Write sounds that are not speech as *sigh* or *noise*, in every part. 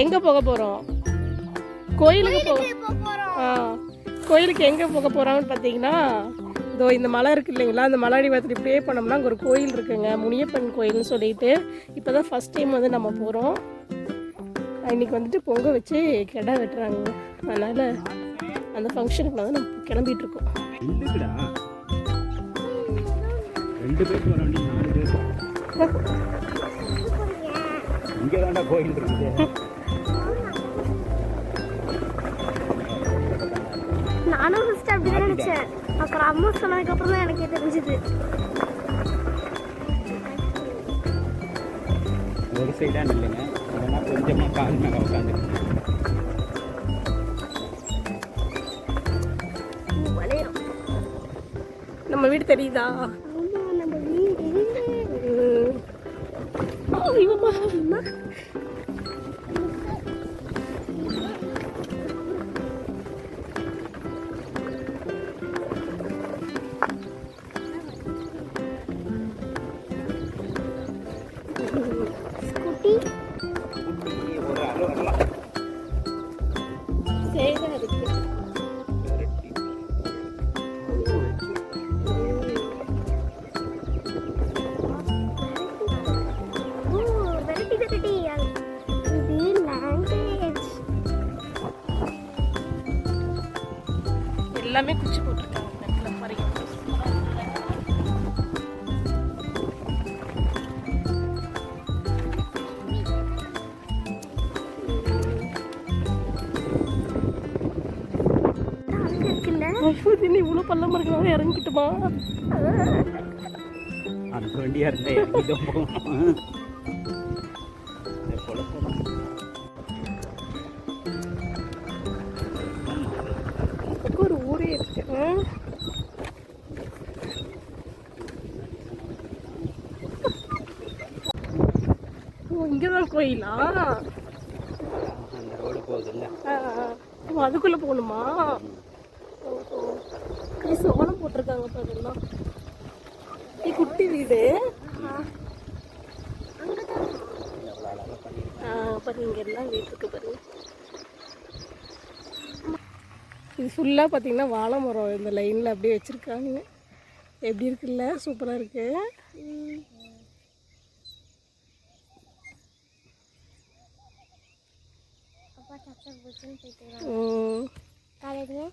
எங்கே போக போகிறோம் கோயிலுக்கு போக இப்போ போறோம். ஆ கோயிலுக்கு எங்கே போக போகிறோம்னு பார்த்தீங்கன்னா இதோ இந்த மலை இருக்கு இல்லைங்களா? அந்த மலை அடிவாரத்தில் இப்படியே பண்ணோம்னா அங்கே ஒரு கோயில் இருக்குங்க. முனியப்பன் கோயில்னு சொல்லிட்டு. இப்போ தான் ஃபஸ்ட் டைம் வந்து நம்ம போகிறோம் இன்னைக்கு வந்துட்டு பொங்க வச்சு கிடா வெட்டுறாங்க. அதனால் அந்த ஃபங்க்ஷனுக்கு வந்து நம்ம கிளம்பிட்டு இருக்கோம். இல்லைடா ரெண்டு பேருக்கு வர வேண்டிய நாலு பேர். *laughs* இங்கே தாண்டா கோயில் இருக்குது நானும் ஃபர்ஸ்ட் அப்படிதான் நினைச்சேன். அப்புறம் அம்மா சொன்னதுக்கு அப்புறம் தான் எனக்கே தெரிஞ்சது. ஒரு சைடாக இல்லைங்க அதெல்லாம் கொஞ்சமாக கால் மேலே உட்காந்துருக்கு நம்ம வீடு தெரியுதா? எல்லாமே குச்சி போட்டிருக்காங்க. என்ன இவ்வளோ பள்ளமா இருக்கிறாங்க இறங்கிட்டுமா? அந்த வண்டியாக இருந்தால் இங்கதான் கோயிலா. ஓ, அதுக்குள்ள போகணுமா? சோளம் போட்டிருக்காங்க இது குட்டி வீடு. பாருங்க எல்லாம் வீடு இருக்கு பாருங்க இது ஃபுல்லாக பார்த்தீங்கன்னா வாழை மரம் இந்த லைனில் அப்படியே வச்சுருக்காங்க. எப்படி இருக்குல்ல? சூப்பராக இருக்கு அப்பா சாப்பிட்டா போச்சுன்னு போயிட்டு ம். காலையில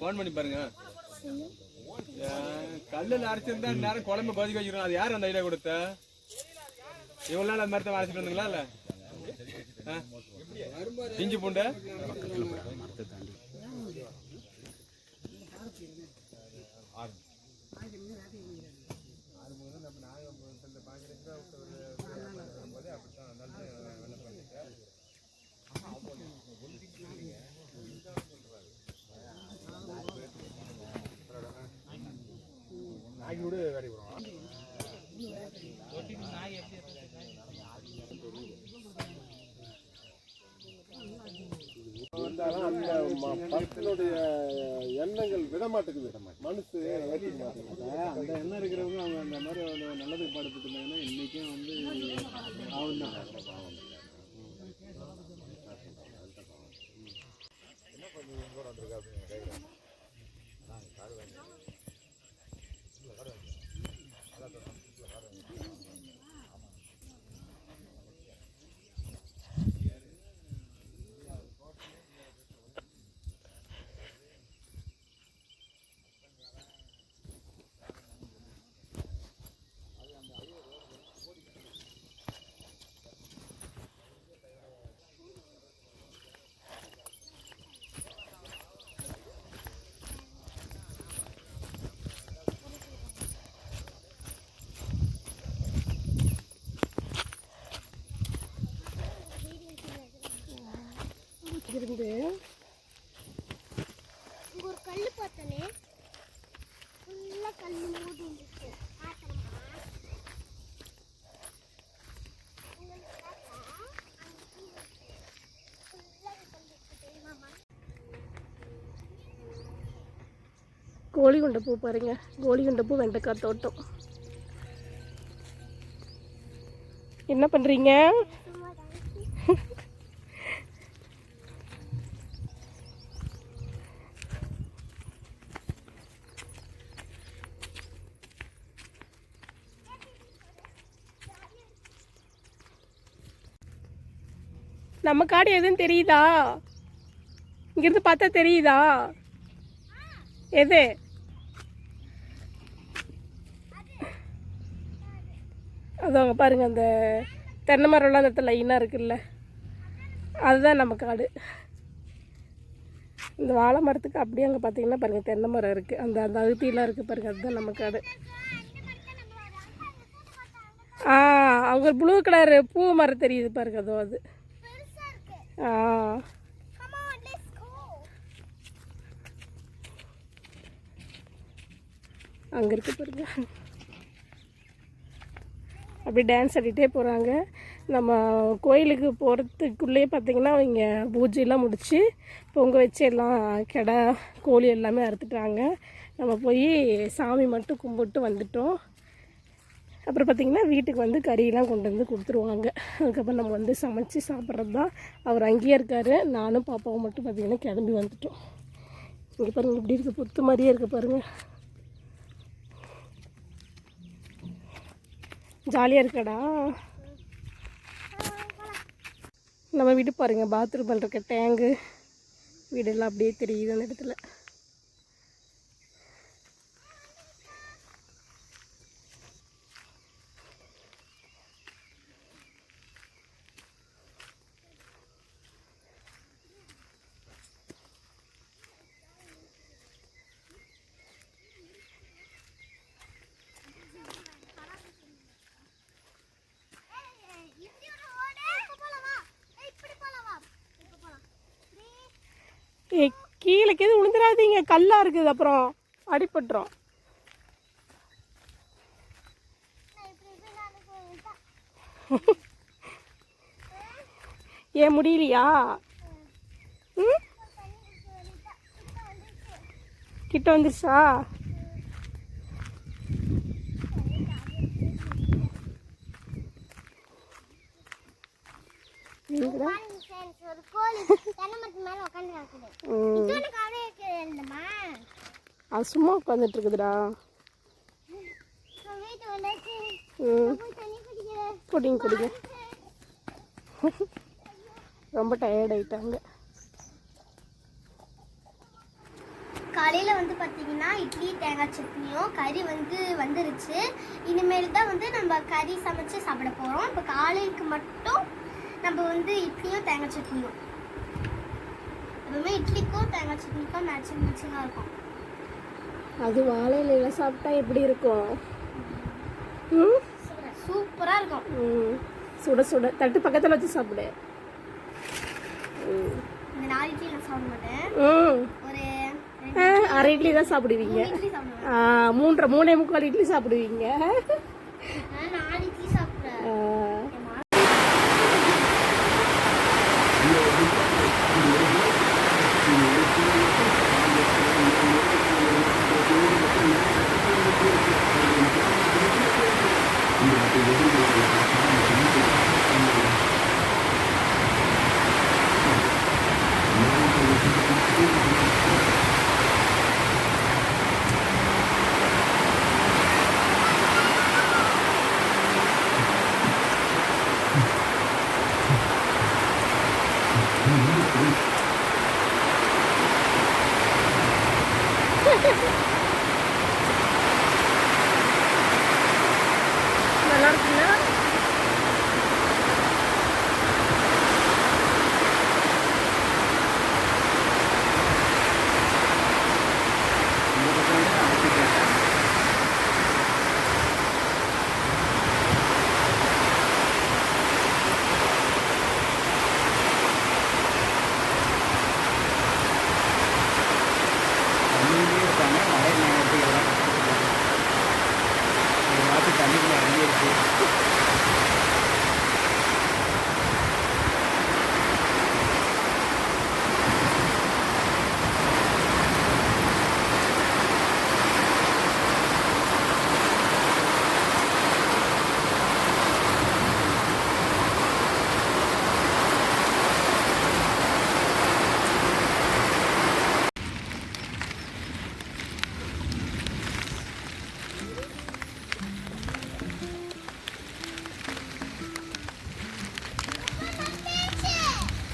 ஃபோன் பண்ணி பாருங்க. கல்லில் அரைச்சிருந்தா நேரம் குழம்பு கொதிக்க வச்சிருக்கோம் அது யார் அந்த ஐடியா கொடுத்த? இவ்வளோ நாள் அந்த மாதிரி தான் அரைச்சிட்டு வந்தீங்களா இல்லை? ஆ? இஞ்சி பூண்டு? இருந்தாலும் அந்த ம- பக்தனுடைய எண்ணங்கள் விட மாட்டேங்குது. மனசு அந்த எண்ணம் இருக்கிறவங்க அவங்க அந்த மாதிரி நல்லதுக்கு பாடுபட்டு இருந்தாங்கன்னா இன்னைக்கும் வந்து பாவம் இருந்து ஒரு கல் பார்த்தனே? ஃபுல்லா கல் மூடி இருந்துச்சு. கோழிகுண்டை பூ பாருங்க. கோழிகுண்டை பூ வெண்டைக்காய் தோட்டம். என்ன பண்ணுறீங்க நம்ம காடு எதுவும் தெரியுதா? இங்கேருந்து பார்த்தா தெரியுதா? எது? அது அங்கே பாருங்க அந்த தென்னை மரம்லாம் அந்த இடத்துல லைனாக இருக்குல்ல. அதுதான் நம்ம காடு. இந்த வாழை மரத்துக்கு அப்படியே அங்கே பார்த்தீங்கன்னா பாருங்கள் தென்னை மரம் இருக்குது அந்த அந்த அழுத்திலாம் இருக்குது பாருங்கள் அதுதான் நம்ம காடு. ஆ அவங்க ப்ளூ கலர் பூ மரம் தெரியுது பாருங்க அதோ அது. Oh. come on let's go. அங்கே இருக்க பாருங்க. அப்படி டான்ஸ் ஆடிட்டே போகிறாங்க நம்ம கோயிலுக்கு போகிறதுக்குள்ளேயே பார்த்தீங்கன்னா அவங்க பூஜையெல்லாம் முடித்து பொங்க வச்சு எல்லாம் கிடா கோழி எல்லாமே அறுத்துட்டாங்க. நம்ம போய் சாமி மட்டும் கும்பிட்டு வந்துட்டோம். அப்புறம் பார்த்திங்கன்னா வீட்டுக்கு வந்து கறியெல்லாம் கொண்டு வந்து கொடுத்துருவாங்க. அதுக்கப்புறம் நம்ம வந்து சமைச்சு சாப்பிட்றது தான் அவர் அங்கேயே இருக்கார். நானும் பாப்பாவும் மட்டும் பார்த்திங்கன்னா கிளம்பி வந்துட்டோம். இங்கே பாருங்கள் இப்படி இருக்குது புத்து மாதிரியே இருக்குது பாருங்கள் ஜாலியாக இருக்கடா? நம்ம வீடு பாருங்கள் பாத்ரூம் பண்ணுறக்க டேங்கு வீடெல்லாம் அப்படியே தெரியுது அந்த இடத்துல இப்படி ஒரு ஓடு இப்ப போலாம் வா ஏய், இப்படி போலாம் வா இப்ப போலாம் இப்படி ஏ கீழே கீழே விழுந்துடாதீங்க கல்லாக இருக்குது. அப்புறம் அடிபட்டுரும். *laughs* ஏன் முடியலையா? ம்? கிட்ட வந்துருச்சா? நீங்களா அது சும்மா உட்காந்துட்டு இருக்குதுடா. குடிங்க குடிங்க *laughs* ரொம்ப டயர்ட் ஆயிட்டாங்க. காலையில் வந்து பார்த்தீங்கன்னா இட்லி தேங்காய் சட்னியும் கறி வந்து வந்துருச்சு. இனிமேல் தான் வந்து நம்ம கறி சமைச்சு சாப்பிட போகிறோம் இப்போ காலைக்கு மட்டும் நம்ம வந்து இட்லியும் தேங்காய் சட்னியும் எப்பவுமே இட்லிக்கும் தேங்காய் சட்னிக்கும் மேட்சிங் மேட்சிங்காக இருக்கும். அது வாழை இலையில சாப்பிட்டா எப்படி இருக்கும்? சூப்பராக இருக்கும். சுட சுட. தட்டு பக்கத்தில் வச்சு சாப்பிடு. இந்த நாலு இட்லி நான் சாப்பிட மாட்டேன். ஒரு அரை இட்லி தான் சாப்பிடுவீங்க. சாப்பிடுவேன் மூன்றரை மூணே முக்கால் இட்லி சாப்பிடுவீங்க. நாலு இட்லி சாப்பிட்றேன்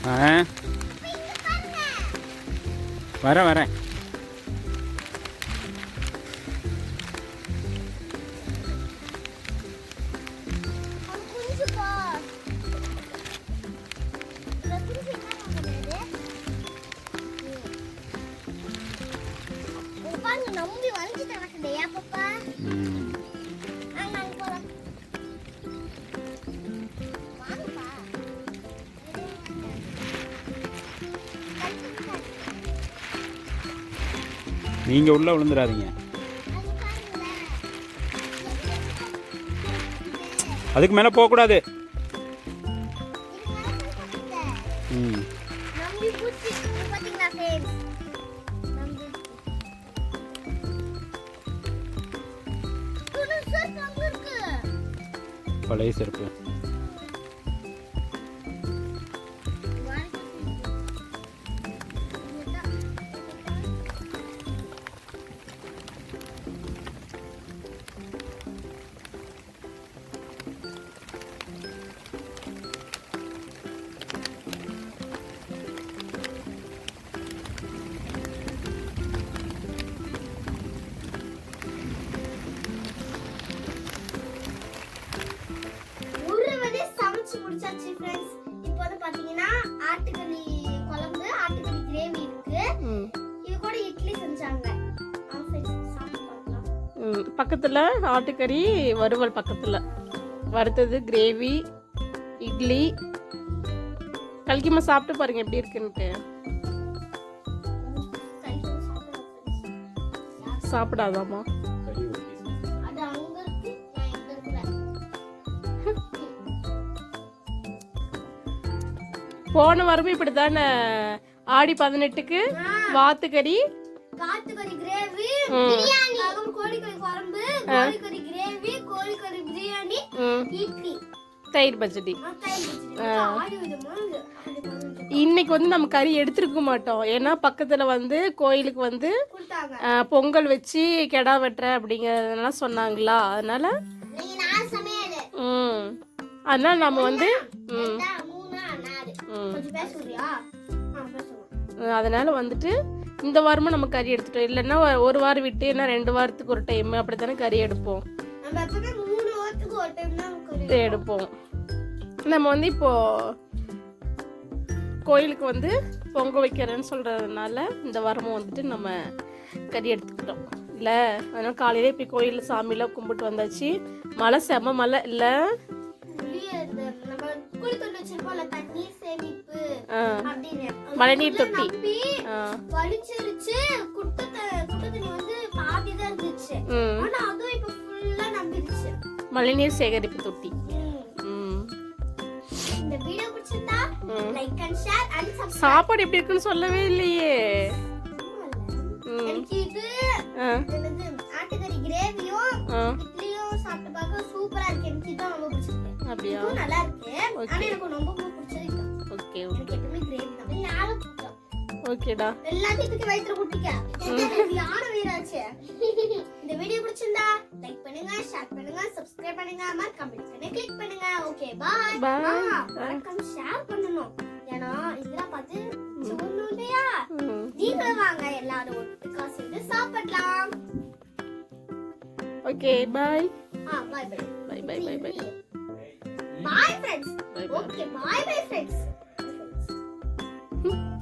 வரேன் வரேன் நீங்கள் உள்ளே விழுந்துடாதீங்க. அதுக்கு மேலே போகக்கூடாது. ம். பழைய பூச்சி பக்கத்தில் ஆட்டுக்கறி வறுவல் பக்கத்தில். வறுத்தது கிரேவி இட்லி. கல்கிமா சாப்பிட்டு பாருங்க எப்படி இருக்குன்ட்டு. சாப்பிடாதாமா போன வாரமும் இப்படி தானே ஆடி பதினெட்டுக்கு வாத்துக்கறி. காட்டுக்கறி கிரேவி பிரியாணி அதுவும் கோழிக்கறி குழம்பு கோழிக்கறி கிரேவி கோழிக்கறி பிரியாணி ம், இட்லி தயிர் பச்சடி. இன்னைக்கு வந்து நம்ம கறி எடுத்துருக்க மாட்டோம். ஏன்னா பக்கத்தில் வந்து கோயிலுக்கு வந்து பொங்கல் வச்சு கெடா வெட்டுற அப்படிங்கிறதெல்லாம் சொன்னாங்களா? அதனால ம். அதனால நம்ம வந்து ம். அதனால வந்துட்டு இந்த வாரமும் நம்ம கறி எடுத்துட்டோம் இல்லைன்னா ஒரு வாரம் விட்டு என்ன ரெண்டு வாரத்துக்கு ஒரு டைம் அப்படி தானே கறி எடுப்போம் எடுப்போம். நம்ம வந்து இப்போ கோயிலுக்கு வந்து பொங்க வைக்கிறேன்னு சொல்றதுனால இந்த வாரமும் வந்துட்டு நம்ம கறி எடுத்துக்கிட்டோம் இல்லை அதனால காலையிலே போய் கோயிலில் சாமியெல்லாம் கும்பிட்டு வந்தாச்சு. மழை செம மழை. இல்லை. மழைநீர் தொட்டி. வலிச்சிருச்சு குட்டை த- குட்டை தண்ணி வந்து பாதி தான் இருந்துச்சு. ம். ஆனா அதுவும் இப்ப ஃபுல்லா நம்பிடுச்சு மழைநீர் சேகரிப்பு தொட்டி. இந்த வீடியோ பிடிச்சிருந்தா ம். Like and share and subscribe சாப்பாடு எப்படி இருக்குன்னு சொல்லவே இல்லையே. எனக்கு இது ஆட்டுக்கறி கிரேவியும் ஆ. இட்லியும் சாப்பிட்டு பார்க்க சூப்பரா இருக்கு. எனக்கு இதுதான் ரொம்ப பிடிச்சிருக்கு. அப்படியா? இதுவும் நல்லா இருக்கு. Okay. ஆனா எனக்கு ரொம்ப ஓகே பிடிக்கும் ஓகேடா. எல்லாத்தையும் தூக்கி வயிற்றுல குட்டிக்க யாரும் வீராச்சு? இந்த வீடியோ பிடிச்சிருந்தா லைக் பண்ணுங்க ஷேர் பண்ணுங்க சப்ஸ்கிரைப் பண்ணுங்க. மறக்காம பண்ணி கிளிக் பண்ணுங்க. Okay bye. மறக்காம ஷேர் பண்ணணும். ஏன்னா இதெல்லாம் பார்த்து சொல்லணும் இல்லையா? நீங்களும் வாங்க எல்லாரும் ஒட்டுக்கா சேர்ந்து சாப்பிடலாம். ஓகே பாய் ஆ bye bye bye by by bye bye friends okay bye bye friends Hum.